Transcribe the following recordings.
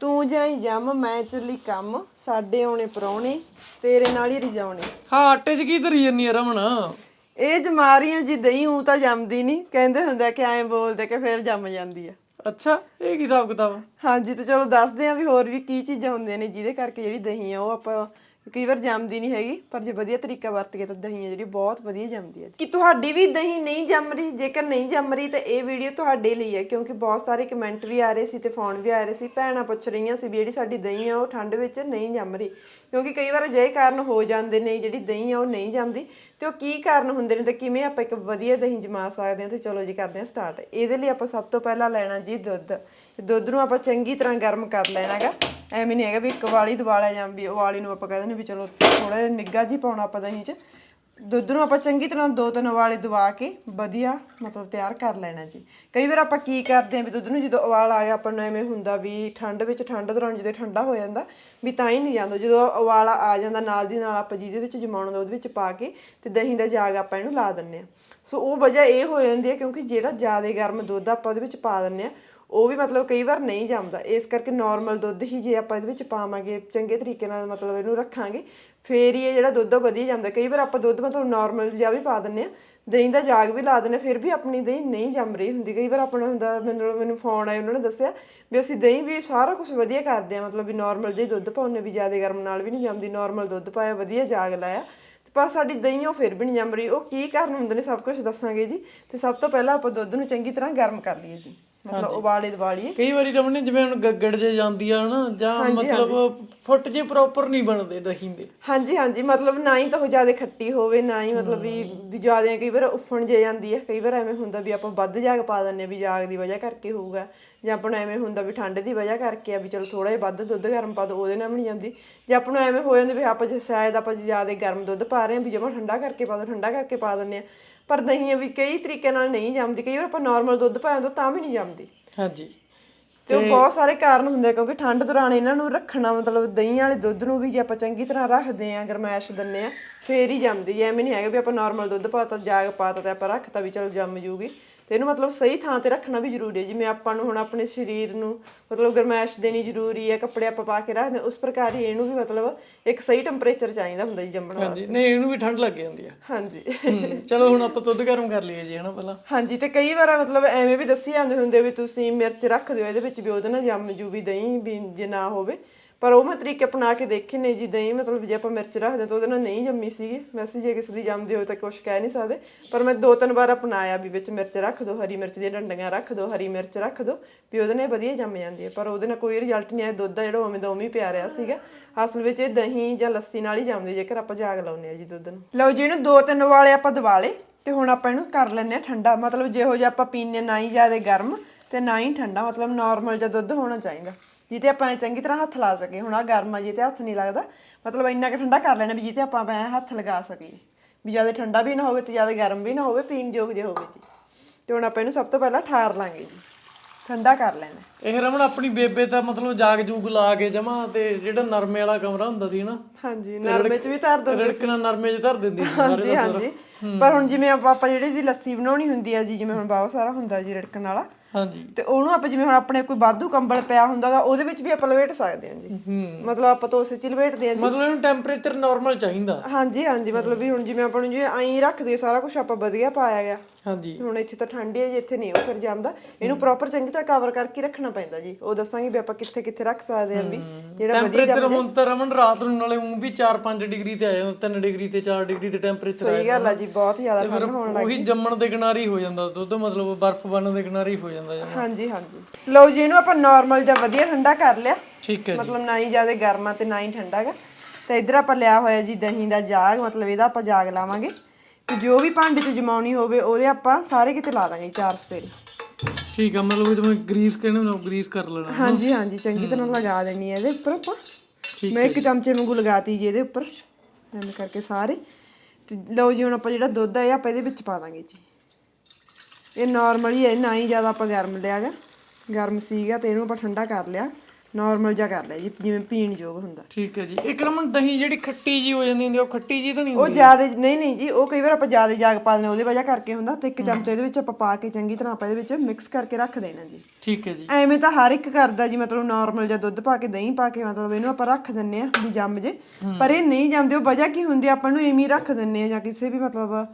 ਤੂੰ ਜਾਈ ਜੰਮ ਮੈਂ ਚੱਲੀ ਕੰਮ ਸਾਡੇ ਆਉਣੇ ਪਰੌਣੇ ਤੇਰੇ ਨਾਲ ਹੀ ਰਜਾਉਣੇ। ਹਾਂ ਆਟੇ 'ਚ ਕੀ ਧਰੀ ਜੰਨੀ ਆ ਰਮਣ ਇਹ ਜਮਾਰੀਆਂ ਜੀ ਦਹੀਂ ਉਂ ਤਾਂ ਜੰਮਦੀ ਨਹੀਂ ਕਹਿੰਦੇ ਹੁੰਦਾ ਕਿ ਐਂ ਬੋਲਦੇ ਕਿ ਫਿਰ ਜੰਮ ਜਾਂਦੀ ਆ। ਅੱਛਾ ਇਹ ਕੀ ਹਿਸਾਬ ਕਿਤਾਬ ਆ? ਹਾਂਜੀ ਤੇ ਚਲੋ ਦੱਸਦੇ ਆ ਵੀ ਹੋਰ ਵੀ ਕੀ ਚੀਜ਼ਾਂ ਹੁੰਦੀਆਂ ਨੇ ਜਿਹਦੇ ਕਰਕੇ ਜਿਹੜੀ ਦਹੀਂ ਆ ਉਹ ਆਪਾਂ ਕਈ ਵਾਰ ਜੰਮਦੀ ਨਹੀਂ ਹੈਗੀ, ਪਰ ਜੇ ਵਧੀਆ ਤਰੀਕਾ ਵਰਤ ਕੇ ਤਾਂ ਦਹੀਂ ਹੈ ਜਿਹੜੀ ਬਹੁਤ ਵਧੀਆ ਜੰਮਦੀ ਹੈ ਕਿ ਤੁਹਾਡੀ ਵੀ ਦਹੀਂ ਨਹੀਂ ਜੰਮ ਰਹੀ, ਜੇਕਰ ਨਹੀਂ ਜੰਮ ਰਹੀ ਤਾਂ ਇਹ ਵੀਡੀਓ ਤੁਹਾਡੇ ਲਈ ਹੈ, ਕਿਉਂਕਿ ਬਹੁਤ ਸਾਰੇ ਕਮੈਂਟ ਵੀ ਆ ਰਹੇ ਸੀ ਤੇ ਫੋਨ ਵੀ ਆ ਰਹੇ ਸੀ, ਭੈਣਾਂ ਪੁੱਛ ਰਹੀਆਂ ਸੀ ਵੀ ਜਿਹੜੀ ਸਾਡੀ ਦਹੀਂ ਆ ਉਹ ਠੰਡ ਵਿੱਚ ਨਹੀਂ ਜੰਮ ਰਹੀ। ਕਿਉਂਕਿ ਕਈ ਵਾਰ ਅਜਿਹੇ ਕਾਰਨ ਹੋ ਜਾਂਦੇ ਨੇ, ਜਿਹੜੀ ਦਹੀਂ ਆ ਉਹ ਨਹੀਂ ਜੰਮਦੀ, ਤੇ ਉਹ ਕੀ ਕਾਰਨ ਹੁੰਦੇ ਨੇ ਤੇ ਕਿਵੇਂ ਆਪਾਂ ਇੱਕ ਵਧੀਆ ਦਹੀਂ ਜਮਾ ਸਕਦੇ ਹਾਂ ਤੇ ਚਲੋ ਜੀ ਕਰਦੇ ਹਾਂ ਸਟਾਰਟ ਇਹਦੇ ਲਈ ਆਪਾਂ ਸਭ ਤੋਂ ਪਹਿਲਾਂ ਲੈਣਾ ਜੀ ਦੁੱਧ। ਤੇ ਦੁੱਧ ਨੂੰ ਆਪਾਂ ਚੰਗੀ ਤਰ੍ਹਾਂ ਗਰਮ ਕਰ ਲੈਣਾਗਾ। ਐਵੇਂ ਨਹੀਂ ਹੈਗਾ ਵੀ ਇੱਕ ਵਾਲੀ ਦਵਾਲਾ ਜਾਂ ਵੀ ਵਾਲੀ ਨੂੰ ਆਪਾਂ ਕਹਿੰਦੇ ਨੇ ਵੀ ਚਲੋ ਥੋੜਾ ਜਿਹਾ ਨਿੱਗਾ ਜੀ ਪਾਉਣਾ ਆਪਾਂ ਦਹੀਂ 'ਚ। ਦੁੱਧ ਨੂੰ ਆਪਾਂ ਚੰਗੀ ਤਰ੍ਹਾਂ ਦੋ ਤਿੰਨ ਉਬਾਲੇ ਦਵਾ ਕੇ ਵਧੀਆ ਮਤਲਬ ਤਿਆਰ ਕਰ ਲੈਣਾ ਜੀ। ਕਈ ਵਾਰ ਆਪਾਂ ਕੀ ਕਰਦੇ ਆਂ ਵੀ ਦੁੱਧ ਨੂੰ ਜਦੋਂ ਉਬਾਲ ਆ ਗਿਆ ਆਪਾਂ ਨੂੰ ਐਵੇਂ ਹੁੰਦਾ ਵੀ ਠੰਡ ਵਿੱਚ ਠੰਡ ਦੌਰਾਨ ਜਦੋਂ ਠੰਡਾ ਹੋ ਜਾਂਦਾ ਵੀ ਤਾਂ ਹੀ ਨਹੀਂ ਜਾਂਦਾ। ਜਦੋਂ ਉਬਾਲਾ ਆ ਜਾਂਦਾ ਨਾਲ ਦੀ ਨਾਲ ਆਪਾਂ ਜਿਹਦੇ ਵਿੱਚ ਜਮਾਉਣਾ ਦਾ ਉਹਦੇ ਵਿੱਚ ਪਾ ਕੇ ਤੇ ਦਹੀਂ ਦਾ ਜਾਗ ਆਪਾਂ ਇਹਨੂੰ ਲਾ ਦਿੰਨੇ ਆ ਸੋ ਉਹ ਵਜ੍ਹਾ ਇਹ ਹੋ ਜਾਂਦੀ ਹੈ ਕਿਉਂਕਿ ਜਿਹੜਾ ਜ਼ਿਆਦਾ ਗਰਮ ਦੁੱਧ ਆਪਾਂ ਉਹਦੇ ਵਿੱਚ ਪਾ ਦਿੰਨੇ ਆ ਉਹ ਵੀ ਮਤਲਬ ਕਈ ਵਾਰ ਨਹੀਂ ਜੰਮਦਾ। ਇਸ ਕਰਕੇ ਨਾਰਮਲ ਦੁੱਧ ਹੀ ਜੇ ਆਪਾਂ ਇਹਦੇ ਵਿੱਚ ਪਾਵਾਂਗੇ ਚੰਗੇ ਤਰੀਕੇ ਨਾਲ ਮਤਲਬ ਇਹਨੂੰ ਰੱਖਾਂਗੇ ਫੇਰ ਹੀ ਇਹ ਜਿਹੜਾ ਦੁੱਧ ਆ ਵਧੀਆ ਜਾਂਦਾ। ਕਈ ਵਾਰ ਆਪਾਂ ਦੁੱਧ ਮਤਲਬ ਨਾਰਮਲ ਜਿਹਾ ਵੀ ਪਾ ਦਿੰਨੇ ਆ ਦਹੀਂ ਦਾ ਜਾਗ ਵੀ ਲਾ ਦਿੰਨੇ ਆ, ਫਿਰ ਵੀ ਆਪਣੀ ਦਹੀਂ ਨਹੀਂ ਜੰਮ ਰਹੀ ਹੁੰਦੀ। ਕਈ ਵਾਰ ਆਪਣਾ ਹੁੰਦਾ ਮੈਨੂੰ ਮੈਨੂੰ ਫੋਨ ਆਇਆ ਉਹਨਾਂ ਨੇ ਦੱਸਿਆ ਵੀ ਅਸੀਂ ਦਹੀਂ ਵੀ ਸਾਰਾ ਕੁਝ ਵਧੀਆ ਕਰਦੇ ਆ ਮਤਲਬ ਵੀ ਨਾਰਮਲ ਜਿਹੀ ਦੁੱਧ ਪਾਉਂਦੇ ਵੀ ਜ਼ਿਆਦਾ ਗਰਮ ਨਾਲ ਵੀ ਨਹੀਂ ਜੰਮਦੀ ਨਾਰਮਲ ਦੁੱਧ ਪਾਇਆ ਵਧੀਆ ਜਾਗ ਲਾਇਆ। ਪਰ ਸਾਡੀ ਦਹੀਂ ਉਹ ਫਿਰ ਵੀ ਨਹੀਂ ਜੰਮ ਰਹੀ। ਉਹ ਕੀ ਕਾਰਨ ਹੁੰਦੇ ਨੇ ਸਭ ਕੁਝ ਦੱਸਾਂਗੇ ਜੀ। ਤੇ ਸਭ ਤੋਂ ਪਹਿਲਾਂ ਆਪਾਂ ਦੁੱਧ ਨੂੰ ਚੰਗੀ ਤਰ੍ਹਾਂ ਗਰਮ ਕਰ ਲਈਏ ਜੀ। ਮਤਲਬ ਉਬਾਲੇ ਦਵਾਲੀਏ ਕਈ ਵਾਰੀ ਰਮਣ ਨੇ ਜਿਵੇਂ ਹੁਣ ਗੱਗੜ ਜੇ ਜਾਂਦੀ ਆ ਹਨਾ ਜਾਂ ਮਤਲਬ ਫੁੱਟ ਜੇ ਪ੍ਰੋਪਰ ਨਹੀਂ ਬਣਦੇ ਦਹੀਂ ਦੇ। ਹਾਂਜੀ ਹਾਂਜੀ ਮਤਲਬ ਨਾ ਹੀ ਤਾਂ ਉਹ ਜ਼ਿਆਦਾ ਖੱਟੀ ਹੋਵੇ ਨਾ ਹੀ ਮਤਲਬ ਵੀ ਵੀ ਜ਼ਿਆਦਾ ਕਈ ਵਾਰ ਉਫਣ ਜੇ ਜਾਂਦੀ ਹੈ ਕਈ ਵਾਰ ਐਵੇਂ ਹੁੰਦਾ ਵੀ ਆਪਾਂ ਵੱਧ ਜਾਗ ਪਾ ਦਿੰਨੇ ਆ ਵੀ ਜਾਗ ਦੀ ਵਜ੍ਹਾ ਕਰਕੇ ਹੋਊਗਾ। ਜਾਂ ਆਪਾਂ ਨੂੰ ਐਵੇਂ ਹੁੰਦਾ ਵੀ ਠੰਡ ਦੀ ਵਜ੍ਹਾ ਕਰਕੇ ਆ ਵੀ ਚਲੋ ਥੋੜਾ ਜਿਹਾ ਵੱਧ ਦੁੱਧ ਗਰਮ ਪਾ ਦੋ ਉਹਦੇ ਨਾਲ ਵੀ ਨਹੀਂ ਜਾਂਦੀ। ਜੇ ਆਪਾਂ ਨੂੰ ਐਵੇਂ ਹੋ ਜਾਂਦਾ ਵੀ ਆਪਾਂ ਜੇ ਸ਼ਾਇਦ ਆਪਾਂ ਜ਼ਿਆਦਾ ਗਰਮ ਦੁੱਧ ਪਾ ਰਹੇ ਹਾਂ ਵੀ ਜਮਾ ਠੰਡਾ ਕਰਕੇ ਪਾ ਦੋ ਠੰਡਾ ਕਰਕੇ ਪਾ ਦਿੰਨੇ ਆ। ਪਰ ਦਹੀਂ ਵੀ ਕਈ ਤਰੀਕੇ ਨਾਲ ਨਹੀਂ ਜੰਮਦੀ ਕਈ ਵਾਰ ਆਪਾਂ ਨਾਰਮਲ ਦੁੱਧ ਪਾਇਆ ਤਾਂ ਤਾਂ ਵੀ ਨਹੀਂ ਜੰਮਦੀ। ਹਾਂਜੀ। ਤੇ ਉਹ ਬਹੁਤ ਸਾਰੇ ਕਾਰਨ ਹੁੰਦੇ ਆ ਕਿਉਂਕਿ ਠੰਡ ਦੌਰਾਨ ਇਹਨਾਂ ਨੂੰ ਰੱਖਣਾ ਮਤਲਬ ਦਹੀਂ ਵਾਲੇ ਦੁੱਧ ਨੂੰ ਵੀ ਜੇ ਆਪਾਂ ਚੰਗੀ ਤਰ੍ਹਾਂ ਰੱਖਦੇ ਆ ਗਰਮੈਸ਼ ਦਿੰਨੇ ਆ ਫੇਰ ਹੀ ਜੰਮਦੀ ਐ ਐਵੇਂ ਨਹੀਂ ਹੈਗਾ ਵੀ ਆਪਾਂ ਨਾਰਮਲ ਦੁੱਧ ਪਾਤਾ ਜਾਗ ਪਾਤਾ ਤੇ ਆਪਾਂ ਰੱਖਤਾ ਵੀ ਚਲੋ ਜੰਮ ਜੂਗੀ। ਤੇ ਇਹਨੂੰ ਮਤਲਬ ਸਹੀ ਥਾਂ ਤੇ ਰੱਖਣਾ ਵੀ ਜ਼ਰੂਰੀ ਹੈ। ਜਿਵੇਂ ਆਪਾਂ ਨੂੰ ਹੁਣ ਆਪਣੇ ਸਰੀਰ ਨੂੰ ਮਤਲਬ ਗਰਮੈਸ਼ ਦੇਣੀ ਜ਼ਰੂਰੀ ਹੈ ਕੱਪੜੇ ਆਪਾਂ ਪਾ ਕੇ ਰੱਖਦੇ ਹਾਂ, ਉਸ ਪ੍ਰਕਾਰ ਹੀ ਇਹਨੂੰ ਵੀ ਮਤਲਬ ਇੱਕ ਸਹੀ ਟੈਂਪਰੇਚਰ ਚਾਹੀਦਾ ਹੁੰਦਾ ਜੀ ਜੰਮਣ ਵਾਸਤੇ। ਹਾਂਜੀ ਨਹੀਂ ਇਹਨੂੰ ਵੀ ਠੰਡ ਲੱਗ ਜਾਂਦੀ ਆ ਹਾਂਜੀ। ਹੂੰ, ਚਲੋ ਹੁਣ ਆਪਾਂ ਦੁੱਧ ਗਰਮ ਕਰ ਲਈਏ ਜੀ ਹਨਾ ਪਹਿਲਾਂ। ਹਾਂਜੀ ਤੇ ਕਈ ਵਾਰ ਮਤਲਬ ਐਵੇਂ ਵੀ ਦੱਸੀ ਜਾਂਦੇ ਹੁੰਦੇ ਵੀ ਤੁਸੀਂ ਮਿਰਚ ਰੱਖ ਦਿਓ ਇਹਦੇ ਵਿੱਚ ਵੀ ਉਹਦੇ ਨਾਲ ਜੰਮ ਜੂ ਵੀ ਦਹੀਂ ਵੀ ਜੇ ਨਾ ਹੋਵੇ। ਪਰ ਉਹ ਮੈਂ ਤਰੀਕੇ ਅਪਣਾ ਕੇ ਦੇਖੇ ਨੇ ਜੀ ਦਹੀਂ, ਮਤਲਬ ਜੇ ਆਪਾਂ ਮਿਰਚ ਰੱਖਦੇ ਤਾਂ ਉਹਦੇ ਨਾਲ ਨਹੀਂ ਜੰਮੀ ਸੀਗੀ। ਵੈਸੇ ਜੇ ਕਿਸੇ ਦੀ ਜੰਮਦੀ ਹੋਵੇ ਤਾਂ ਕੁਝ ਕਹਿ ਨਹੀਂ ਸਕਦੇ। ਪਰ ਮੈਂ ਦੋ ਤਿੰਨ ਵਾਰ ਅਪਣਾਇਆ ਵੀ ਵਿੱਚ ਮਿਰਚ ਰੱਖ ਦਿਓ ਹਰੀ ਮਿਰਚ ਦੀਆਂ ਡੰਡੀਆਂ ਰੱਖ ਦਿਓ ਹਰੀ ਮਿਰਚ ਰੱਖ ਦਿਓ ਵੀ ਉਹਦੇ ਨਾਲ ਵਧੀਆ ਜੰਮ ਜਾਂਦੀ ਹੈ। ਪਰ ਉਹਦੇ ਨਾਲ ਕੋਈ ਰਿਜ਼ਲਟ ਨਹੀਂ ਆਇਆ। ਦੁੱਧ ਦਾ ਜਿਹੜਾ ਉਵੇਂ ਦਾ ਉਵੇਂ ਪਿਆ ਰਿਹਾ ਸੀਗਾ। ਅਸਲ ਵਿੱਚ ਇਹ ਦਹੀਂ ਜਾਂ ਲੱਸੀ ਨਾਲ ਹੀ ਜੰਮਦੀ ਜੇਕਰ ਆਪਾਂ ਜਾਗ ਲਾਉਂਦੇ ਆ ਜੀ ਦੁੱਧ ਨੂੰ। ਲਓ ਜੀ, ਇਹਨੂੰ ਦੋ ਤਿੰਨ ਵਾਲੇ ਆਪਾਂ ਦਵਾ ਲਏ ਤੇ ਹੁਣ ਆਪਾਂ ਇਹਨੂੰ ਕਰ ਲੈਂਦੇ ਆ ਠੰਡਾ। ਮਤਲਬ ਜਿਹੋ ਜਿਹਾ ਆਪਾਂ ਪੀਨੇ ਨਾ ਹੀ ਜ਼ਿਆਦਾ ਗਰਮ ਤੇ ਨਾ ਹੀ ਠੰਡਾ। ਮਤਲਬ ਨਾਰਮਲ ਜਿਹਾ ਦੁੱਧ ਹੋਣਾ ਚਾਹੀਦਾ। ਜਿੱਤੇ ਆਪਾਂ ਐਂ ਚੰਗੀ ਤਰ੍ਹਾਂ ਹੱਥ ਲਾ ਸਕੀਏ। ਹੁਣ ਆ ਗਰਮ ਆ ਜਿੱਤੇ ਹੱਥ ਨਹੀਂ ਲੱਗਦਾ। ਮਤਲਬ ਇੰਨਾ ਕਿ ਠੰਡਾ ਕਰ ਲੈਣਾ ਵੀ ਜਿੱਤੇ ਆਪਾਂ ਐਂ ਹੱਥ ਲਗਾ ਸਕੀਏ। ਵੀ ਜ਼ਿਆਦਾ ਠੰਡਾ ਵੀ ਨਾ ਹੋਵੇ ਤੇ ਜ਼ਿਆਦਾ ਗਰਮ ਵੀ ਨਾ ਹੋਵੇ ਪੀਣ ਯੋਗ ਜੇ ਹੋਵੇ ਜੀ। ਤੇ ਹੁਣ ਆਪਾਂ ਇਹਨੂੰ ਸਭ ਤੋਂ ਪਹਿਲਾਂ ਠਾਰ ਲਾਂਗੇ ਜੀ। ਠੰਡਾ ਕਰ ਲੈਣਾ। ਇਹ ਰਮਣ ਆਪਣੀ ਬੇਬੇ ਤਾਂ ਮਤਲਬ ਜਾਗ ਜੂਗ ਲਾ ਕੇ ਜਮਾ ਤੇ ਜਿਹੜਾ ਨਰਮੇ ਵਾਲਾ ਕਮਰਾ ਹੁੰਦਾ ਸੀ ਨਾ ਹਾਂਜੀ ਨਰਮੇ ਚ ਵੀ ਧਰ ਦੋ ਰਿੜਕਣਾ ਨਰਮੇ 'ਚ ਧਰ ਦਿੰਦੀ ਸੀ ਸਾਰੇ ਹਾਂਜੀ ਹਾਂਜੀ। ਪਰ ਹੁਣ ਜਿਵੇਂ ਆਪਾਂ ਜਿਹੜੀ ਦੀ ਲੱਸੀ ਬਣਾਉਣੀ ਹੁੰਦੀ ਆ ਜੀ ਜਿਵੇਂ ਹੁਣ ਬਹੁਤ ਸਾਰਾ ਹੁੰਦਾ ਜੀ ਰਿੜਕਣ ਵਾਲਾ ਹਾਂਜੀ। ਤੇ ਉਹਨੂੰ ਆਪਾਂ ਜਿਵੇਂ ਹੁਣ ਆਪਣੇ ਕੋਈ ਵਾਧੂ ਕੰਬਲ ਪਿਆ ਹੁੰਦਾਗਾ ਉਹਦੇ ਵਿੱਚ ਵੀ ਆਪਾਂ ਲਵੇਟ ਸਕਦੇ ਹਾਂ ਜੀ। ਮਤਲਬ ਆਪਾਂ ਤਾਂ ਉਸੇ ਚ ਲਵੇਟਦੇ ਹਾਂ ਜੀ। ਮਤਲਬ ਇਹਨੂੰ ਟੈਂਪਰੇਚਰ ਨਾਰਮਲ ਚਾਹੀਦਾ। ਹਾਂਜੀ ਹਾਂਜੀ ਮਤਲਬ ਵੀ ਹੁਣ ਜਿਵੇਂ ਆਪਾਂ ਨੂੰ ਜੇ ਐਂ ਰੱਖਦੇ ਸਾਰਾ ਕੁਝ ਆਪਾਂ ਵਧੀਆ ਪਾਇਆ ਗਿਆ। ਹਾਂਜੀ। ਹੁਣ ਇੱਥੇ ਤਾਂ ਠੰਡੀ ਹੈ ਜੀ ਇੱਥੇ ਨਹੀਂ ਉਹ ਫਿਰ ਜੰਮਦਾ। ਇਹਨੂੰ ਪ੍ਰੋਪਰ ਚੰਗੀ ਤਰ੍ਹਾਂ ਕਵਰ ਕਰਕੇ ਰੱਖਣਾ ਪੈਂਦਾ ਜੀ। ਉਹ ਦੱਸਾਂਗੇ ਵੀ ਆਪਾਂ ਕਿੱਥੇ ਕਿੱਥੇ ਰੱਖ ਸਕਦੇ ਹਾਂ ਵੀ ਜਿਹੜਾ ਵਧੀਆ ਟੈਂਪਰੇਚਰ ਹੁਣ ਤਾਂ ਰਮਨ ਰਾਤ ਨੂੰ ਨਾਲੇ ਉਹ ਵੀ 4-5 ਡਿਗਰੀ ਤੇ ਆ ਜਾਂਦਾ 3 ਡਿਗਰੀ ਤੇ 4 ਡਿਗਰੀ ਤੇ ਟੈਂਪਰੇਚਰ ਆ ਸਹੀ ਗੱਲ ਆ ਜੀ ਬਹੁਤ ਜ਼ਿਆਦਾ ਠੰਡ ਹੋਣ ਲੱਗ ਉਹੀ ਜੰਮਣ ਦੇ ਕਿਨਾਰੇ ਹੀ ਜਾਂਦਾ ਦੁੱਧ ਮਤਲਬ ਬਰਫ਼ ਬਣਨ ਦੇ ਕਿਨਾਰੇ ਹੀ ਜਾਂਦਾ ਜਮਾਂ। ਹਾਂਜੀ ਹਾਂਜੀ। ਲਓ ਜੀ ਇਹਨੂੰ ਆਪਾਂ ਨਾਰਮਲ ਜਾਂ ਵਧੀਆ ਠੰਡਾ ਕਰ ਲਿਆ। ਠੀਕ ਹੈ ਜੀ। ਮਤਲਬ ਨਾ ਹੀ ਜ਼ਿਆਦਾ ਗਰਮ ਆ ਤੇ ਨਾ ਹੀ ਠੰਡਾ ਗਾ। ਤੇ ਇਧਰ ਆਪਾਂ ਲਿਆ ਹੋਇਆ ਜੀ ਦਹੀਂ ਦਾ ਜਾਗ ਮਤਲਬ ਇਹਦਾ ਆਪਾਂ ਜਾਗ ਲਾਵਾਂਗੇ। ਤੇ ਜੋ ਵੀ ਭਾਂਡੇ 'ਚ ਜਮਾਉਣੀ ਹੋਵੇ ਉਹਦੇ ਆਪਾਂ ਸਾਰੇ ਕਿਤੇ ਲਾ ਦਾਂਗੇ ਚਾਰ ਸਪੇਰੇ। ਠੀਕ ਆ ਮਤਲਬ ਜਿਵੇਂ ਗਰੀਸ ਕਹਿੰਦੇ ਨੇ ਗਰੀਸ ਕਰ ਲੈਣਾ ਹਾਂਜੀ ਹਾਂਜੀ ਚੰਗੀ ਤਰ੍ਹਾਂ ਲਗਾ ਦੇਣੀ ਹੈ ਇਹਦੇ ਉੱਪਰ ਆਪਾਂ। ਠੀਕ ਮੈਂ ਇੱਕ ਚਮਚੇ ਵਾਂਗੂ ਲਗਾਤੀ ਜੀ ਇਹਦੇ ਉੱਪਰ ਐਵੇਂ ਕਰਕੇ ਸਾਰੇ। ਤੇ ਲਓ ਜੀ ਹੁਣ ਆਪਾਂ ਜਿਹੜਾ ਦੁੱਧ ਆ ਇਹ ਆਪਾਂ ਇਹਦੇ ਵਿੱਚ ਪਾ ਦਾਂਗੇ ਜੀ। ਇਹ ਨਾਰਮਲੀ ਹੈ ਨਾ ਹੀ ਜ਼ਿਆਦਾ ਆਪਾਂ ਗਰਮ ਲਿਆਗਾ ਗਰਮ ਸੀਗਾ ਤੇ ਇਹਨੂੰ ਆਪਾਂ ਠੰਡਾ ਕਰ ਲਿਆ। ਨਾਰਮਲ ਜਿਹਾ ਕਰ ਲਿਆ ਜੀ ਜਿਵੇਂ ਪੀਣ ਯੋਗ ਹੁੰਦਾ। ਠੀਕ ਹੈ ਜੀ। ਇੱਕ ਰਮਨ ਦਹੀਂ ਜਿਹੜੀ ਖੱਟੀ ਜੀ ਹੋ ਜਾਂਦੀ ਹੁੰਦੀ ਆ, ਉਹ ਖੱਟੀ ਜੀ ਤਾਂ ਨਹੀਂ ਉਹ ਜ਼ਿਆਦਾ ਨਹੀਂ ਨਹੀਂ ਜੀ ਉਹ ਕਈ ਵਾਰ ਆਪਾਂ ਜ਼ਿਆਦਾ ਜਾਗ ਪਾ ਦਿੰਦੇ ਉਹਦੇ ਵਜ੍ਹਾ ਕਰਕੇ ਹੁੰਦਾ। ਤੇ ਇੱਕ ਚਮਚਾ ਇਹਦੇ ਵਿੱਚ ਆਪਾਂ ਪਾ ਕੇ ਚੰਗੀ ਤਰ੍ਹਾਂ ਆਪਾਂ ਇਹਦੇ ਵਿੱਚ ਮਿਕਸ ਕਰਕੇ ਰੱਖ ਦੇਣਾ ਜੀ। ਠੀਕ ਹੈ ਜੀ। ਐਵੇਂ ਤਾਂ ਹਰ ਇੱਕ ਕਰਦਾ ਜੀ ਮਤਲਬ ਨਾਰਮਲ ਜਿਹਾ ਦੁੱਧ ਪਾ ਕੇ ਦਹੀਂ ਪਾ ਕੇ ਮਤਲਬ ਇਹਨੂੰ ਆਪਾਂ ਰੱਖ ਦਿੰਨੇ ਆ ਵੀ ਜੰਮ ਜੇ। ਪਰ ਇਹ ਨਹੀਂ ਜੰਮਦੇ ਉਹ ਵਜ੍ਹਾ ਕੀ ਹੁੰਦੀ ਆ, ਆਪਾਂ ਨੂੰ ਐਵੇਂ ਹੀ ਰੱਖ ਦਿੰਨੇ ਆ ਜਾਂ ਕਿਸੇ ਵੀ ਮਤਲਬ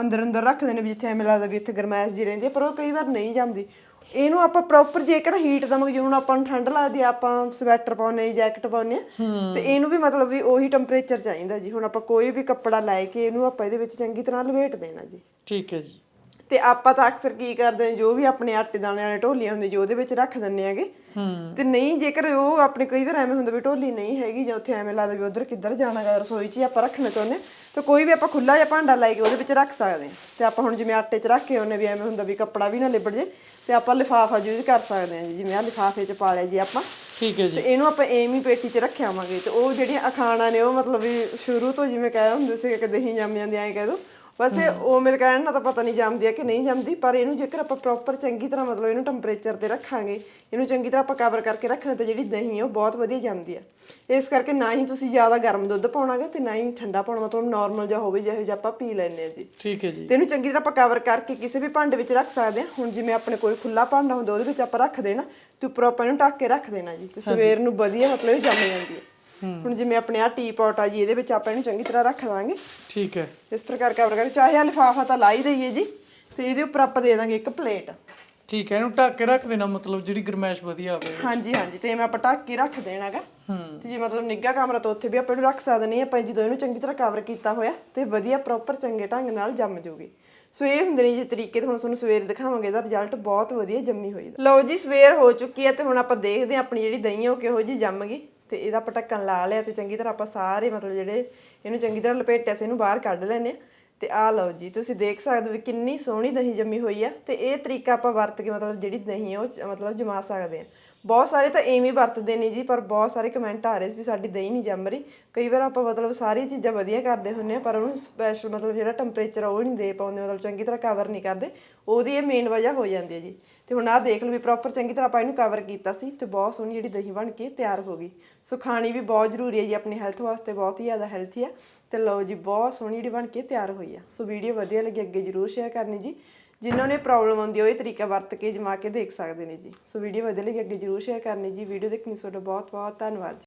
ਅੰਦਰ ਅੰਦਰ ਰੱਖ ਦਿੰਨੇ ਵੀ ਜਿੱਥੇ ਐਵੇਂ ਲੱਗਦਾ ਵੀ ਇੱਥੇ ਗਰਮੈਸ਼ ਜੀ ਰਹਿੰਦੀ ਆ ਪਰ ਉਹ ਕਈ ਵਾਰ ਨਹੀਂ ਜੰਮਦੀ ਇਹਨੂੰ ਆਪਾਂ ਪ੍ਰੋਪਰ ਜੇਕਰ ਹੀਟ ਦਵਾਂਗੇ ਜਿਵੇਂ ਹੁਣ ਆਪਾਂ ਨੂੰ ਠੰਡ ਲੱਗਦੀ ਆ ਆਪਾਂ ਸਵੈਟਰ ਪਾਉਨੇ ਜੈਕਟ ਪਾਉਨੇ ਆ ਤੇ ਇਹਨੂੰ ਵੀ ਮਤਲਬ ਵੀ ਉਹੀ ਟੈਂਪਰੇਚਰ ਚਾਹੀਦਾ ਜੀ। ਹੁਣ ਆਪਾਂ ਕੋਈ ਵੀ ਕੱਪੜਾ ਲੈ ਕੇ ਇਹਨੂੰ ਆਪਾਂ ਇਹਦੇ ਵਿੱਚ ਚੰਗੀ ਤਰ੍ਹਾਂ ਲਪੇਟ ਦੇਣਾ ਜੀ। ਠੀਕ ਹੈ ਜੀ। ਤੇ ਆਪਾਂ ਤਾਂ ਅਕਸਰ ਕੀ ਕਰਦੇ ਹਾਂ ਜੋ ਵੀ ਆਪਣੇ ਆਟੇ ਦਾਣੇ ਵਾਲੇ ਢੋਲੀਆਂ ਹੁੰਦੇ ਜੋ ਉਹਦੇ ਵਿੱਚ ਰੱਖ ਦਿੰਨੇ ਆਗੇ ਤੇ ਨਹੀਂ ਜੇਕਰ ਉਹ ਆਪਣੇ ਕਈ ਵਾਰ ਐਵੇਂ ਹੁੰਦਾ ਵੀ ਢੋਲੀ ਨਹੀਂ ਹੈਗੀ ਜਾਂ ਉੱਥੇ ਐਵੇਂ ਲੱਗਦਾ ਵੀ ਉਧਰ ਕਿੱਧਰ ਜਾਣਾ ਗਾ ਰਸੋਈ 'ਚ ਆਪਾਂ ਰੱਖਣਾ ਚਾਹੁੰਦੇ ਤਾਂ ਕੋਈ ਵੀ ਆਪਾਂ ਖੁੱਲਾ ਜਿਹਾ ਭਾਂਡਾ ਲੈ ਕੇ ਉਹਦੇ ਵਿੱਚ ਰੱਖ ਸਕਦੇ ਹਾਂ। ਤੇ ਆਪਾਂ ਹੁਣ ਜਿਵੇਂ ਆਟੇ 'ਚ ਰੱਖ ਕੇ ਉਹਨੇ ਵੀ ਐਵੇਂ ਹੁੰਦਾ ਵੀ ਕੱਪੜਾ ਵੀ ਨਾ ਲਿਬੜ ਜੇ ਤੇ ਆਪਾਂ ਲਿਫਾਫਾ ਯੂਜ਼ ਕਰ ਸਕਦੇ ਹਾਂ ਜਿਵੇਂ ਆ ਲਿਫਾਫੇ 'ਚ ਪਾ ਲਿਆ ਜੀ ਆਪਾਂ। ਠੀਕ ਹੈ ਤੇ ਜੀ ਇਹਨੂੰ ਆਪਾਂ ਐਵੇਂ ਹੀ ਪੇਟੀ 'ਚ ਰੱਖਿਆਵਾਂਗੇ। ਤੇ ਉਹ ਜਿਹੜੀਆਂ ਅਖਾਣਾ ਨੇ ਉਹ ਮਤਲਬ ਵੀ ਸ਼ੁਰੂ ਤੋਂ ਜਿਵੇਂ ਕਹਿ ਹੁੰਦੇ ਸੀ ਕਿ ਦਹੀਂ ਜੰਮ ਜਾਂਦੀ ਐਂ ਕਹਿ ਦੋ। ਇਹ ਉਹ ਮੇਰੇ ਕਹਿਣ ਨਾਲ ਤਾਂ ਪਤਾ ਨਹੀਂ ਜੰਮਦੀ ਆ ਕਿ ਨਹੀਂ ਜੰਮਦੀ ਪਰ ਇਹਨੂੰ ਜੇਕਰ ਆਪਾਂ ਪ੍ਰੋਪਰ ਚੰਗੀ ਤਰ੍ਹਾਂ ਮਤਲਬ ਇਹਨੂੰ ਟੈਂਪਰੇਚਰ ਤੇ ਰੱਖਾਂਗੇ ਇਹਨੂੰ ਚੰਗੀ ਤਰ੍ਹਾਂ ਆਪਾਂ ਕਵਰ ਕਰਕੇ ਰੱਖਾਂਗੇ ਤੇ ਜਿਹੜੀ ਦਹੀਂ ਹੈ ਉਹ ਬਹੁਤ ਵਧੀਆ ਜੰਮਦੀ ਆ। ਇਸ ਕਰਕੇ ਨਾ ਹੀ ਤੁਸੀਂ ਜ਼ਿਆਦਾ ਗਰਮ ਦੁੱਧ ਪਾਉਣਾਗਾ ਤੇ ਨਾ ਹੀ ਠੰਡਾ ਪਾਉਣਾ ਮਤਲਬ ਨਾਰਮਲ ਜਿਹਾ ਹੋਵੇ ਜਿਹੋ ਜਿਹਾ ਆਪਾਂ ਪੀ ਲੈਂਦੇ ਆ ਜੀ। ਠੀਕ ਹੈ ਜੀ। ਤੇ ਇਹਨੂੰ ਚੰਗੀ ਤਰ੍ਹਾਂ ਆਪਾਂ ਕਵਰ ਕਰਕੇ ਕਿਸੇ ਵੀ ਭਾਂਡੇ ਵਿੱਚ ਰੱਖ ਸਕਦੇ ਹਾਂ। ਹੁਣ ਜਿਵੇਂ ਆਪਣੇ ਕੋਈ ਖੁੱਲਾ ਭਾਂਡਾ ਹੁੰਦਾ ਉਹਦੇ ਵਿੱਚ ਆਪਾਂ ਰੱਖ ਦੇਣਾ ਤੇ ਉੱਪਰ ਆਪਾਂ ਇਹਨੂੰ ਢੱਕ ਕੇ ਰੱਖ ਦੇਣਾ ਜੀ। ਤੇ ਸਵੇਰ ਨੂੰ ਵਧੀਆ ਮਤਲਬ ਜੰਮ ਜਾਂਦੀ ਹੈ ਹੁਣ ਜਿਵੇਂ ਆਪਣੇ ਆ ਟੀ ਪੋਟ ਆ ਜੀ ਇਹਦੇ ਵਿੱਚ ਆਪਾਂ ਇਹਨੂੰ ਚੰਗੀ ਤਰ੍ਹਾਂ ਰੱਖ ਦਾਂਗੇ ਠੀਕ ਹੈ। ਇਸ ਪ੍ਰਕਾਰ ਕਵਰ ਕਰਕੇ ਚਾਹੇ ਆ ਲਿਫਾਫਾ ਤਾਂ ਲਾ ਹੀ ਦਈਏ ਜੀ ਤੇ ਇਹਦੇ ਉੱਪਰ ਆਪਾਂ ਦੇ ਦਾਂਗੇ ਇੱਕ ਪਲੇਟ। ਠੀਕ ਹੈ ਇਹਨੂੰ ਢੱਕ ਕੇ ਰੱਖ ਦੇਣਾ ਮਤਲਬ ਜਿਹੜੀ ਗਰਮੈਸ਼ ਵਧੀਆ ਆਵੇ ਹਾਂਜੀ ਹਾਂਜੀ ਤੇ ਮੈਂ ਆਪਾਂ ਢੱਕ ਕੇ ਰੱਖ ਦੇਣਾਗਾ। ਤੇ ਜੇ ਮਤਲਬ ਨਿੱਗਾ ਕਮਰਾ ਤਾਂ ਉੱਥੇ ਵੀ ਆਪਾਂ ਇਹਨੂੰ ਰੱਖ ਸਕਦੇ ਨਹੀਂ ਆਪਾਂ ਜਦੋਂ ਇਹਨੂੰ ਚੰਗੀ ਤਰ੍ਹਾਂ ਕਵਰ ਕੀਤਾ ਹੋਇਆ ਤੇ ਵਧੀਆ ਪ੍ਰੋਪਰ ਚੰਗੇ ਢੰਗ ਨਾਲ ਜੰਮ ਜੂਗੀ। ਸੋ ਇਹ ਹੁੰਦੇ ਨੇ ਜੀ ਤਰੀਕੇ ਤੇ ਹੁਣ ਤੁਹਾਨੂੰ ਸਵੇਰ ਦਿਖਾਵਾਂਗੇ ਇਹਦਾ ਰਿਜ਼ਲਟ ਬਹੁਤ ਵਧੀਆ ਜੰਮੀ ਹੋਈ ਦਾ। ਲਓ ਜੀ ਸਵੇਰ ਹੋ ਚੁੱਕੀ ਹੈ ਤੇ ਹੁਣ ਆਪਾਂ ਦੇਖਦੇ ਹਾਂ ਆਪਣੀ ਜਿਹੜੀ ਦਹੀਂ ਉਹ ਕਿਹੋ ਜੀ ਜੰਮ ਗਈ। ਤੇ ਇਹਦਾ ਆਪਾਂ ਢੱਕਣ ਲਾ ਲਿਆ ਤੇ ਚੰਗੀ ਤਰ੍ਹਾਂ ਆਪਾਂ ਸਾਰੇ ਮਤਲਬ ਜਿਹੜੇ ਇਹਨੂੰ ਚੰਗੀ ਤਰ੍ਹਾਂ ਲਪੇਟਿਆ ਸੀ ਇਹਨੂੰ ਬਾਹਰ ਕੱਢ ਲੈਨੇ ਆ ਤੇ ਆ ਲਓ ਜੀ, ਤੁਸੀਂ ਦੇਖ ਸਕਦੇ ਹੋ ਵੀ ਕਿੰਨੀ ਸੋਹਣੀ ਦਹੀਂ ਜੰਮੀ ਹੋਈ ਆ ਤੇ ਇਹ ਤਰੀਕਾ ਆਪਾਂ ਵਰਤ ਕੇ ਮਤਲਬ ਜਿਹੜੀ ਦਹੀਂ ਹੈ ਉਹ ਮਤਲਬ ਜਮਾ ਸਕਦੇ ਆ ਬਹੁਤ ਸਾਰੇ ਤਾਂ ਐਵੇਂ ਵਰਤਦੇ ਨੇ ਜੀ, ਪਰ ਬਹੁਤ ਸਾਰੇ ਕਮੈਂਟ ਆ ਰਹੇ ਸੀ ਵੀ ਸਾਡੀ ਦਹੀਂ ਨਹੀਂ ਜੰਮ ਰਹੀ। ਕਈ ਵਾਰ ਆਪਾਂ ਮਤਲਬ ਸਾਰੀ ਚੀਜ਼ਾਂ ਵਧੀਆ ਕਰਦੇ ਹੁੰਨੇ ਆ ਪਰ ਉਹਨੂੰ ਸਪੈਸ਼ਲ ਮਤਲਬ ਜਿਹੜਾ ਟੈਂਪਰੇਚਰ ਉਹ ਨਹੀਂ ਦੇ ਪਾਉਂਦੇ, ਮਤਲਬ ਚੰਗੀ ਤਰ੍ਹਾਂ ਕਵਰ ਨਹੀਂ ਕਰਦੇ। ਉਹਦੀ ਇਹ ਮੇਨ ਵਜ੍ਹਾ ਹੋ ਜਾਂਦੀ ਹੈ ਜੀ। ਤੇ ਹੁਣ ਆਹ ਦੇਖ ਲਓ ਵੀ ਪ੍ਰੋਪਰ ਚੰਗੀ ਤਰ੍ਹਾਂ ਆਪਾਂ ਇਹਨੂੰ ਕਵਰ ਕੀਤਾ ਸੀ ਤੇ ਬਹੁਤ ਸੋਹਣੀ ਜਿਹੜੀ ਦਹੀਂ ਬਣ ਕੇ ਤਿਆਰ ਹੋ ਗਈ। ਸੋ ਖਾਣੀ ਵੀ ਬਹੁਤ ਜ਼ਰੂਰੀ ਹੈ ਜੀ, ਆਪਣੀ ਹੈਲਥ ਵਾਸਤੇ ਬਹੁਤ ਹੀ ਜ਼ਿਆਦਾ ਹੈਲਥੀ ਆ ਤੇ ਲਓ ਜੀ, ਬਹੁਤ ਸੋਹਣੀ ਜਿਹੜੀ ਬਣ ਕੇ ਤਿਆਰ ਹੋਈ ਆ। ਸੋ ਵੀਡੀਓ ਵਧੀਆ ਲੱਗੀ, ਅੱਗੇ ਜਰੂਰ ਸ਼ੇਅਰ ਕਰਨੀ ਜੀ। ਜਿਨ੍ਹਾਂ ਨੇ ਪ੍ਰੋਬਲਮ ਆਉਂਦੀ ਉਹ ਇਹ ਤਰੀਕਾ ਵਰਤ ਕੇ ਜਮਾ ਕੇ ਦੇਖ ਸਕਦੇ ਨੇ ਜੀ। ਸੋ ਵੀਡੀਓ ਵਧੀਆ ਲੱਗੀ, ਅੱਗੇ ਜਰੂਰ ਸ਼ੇਅਰ ਕਰਨੀ ਜੀ। ਵੀਡੀਓ ਦੇਖਣੀ ਤੁਹਾਡਾ ਬਹੁਤ ਬਹੁਤ ਧੰਨਵਾਦ ਜੀ।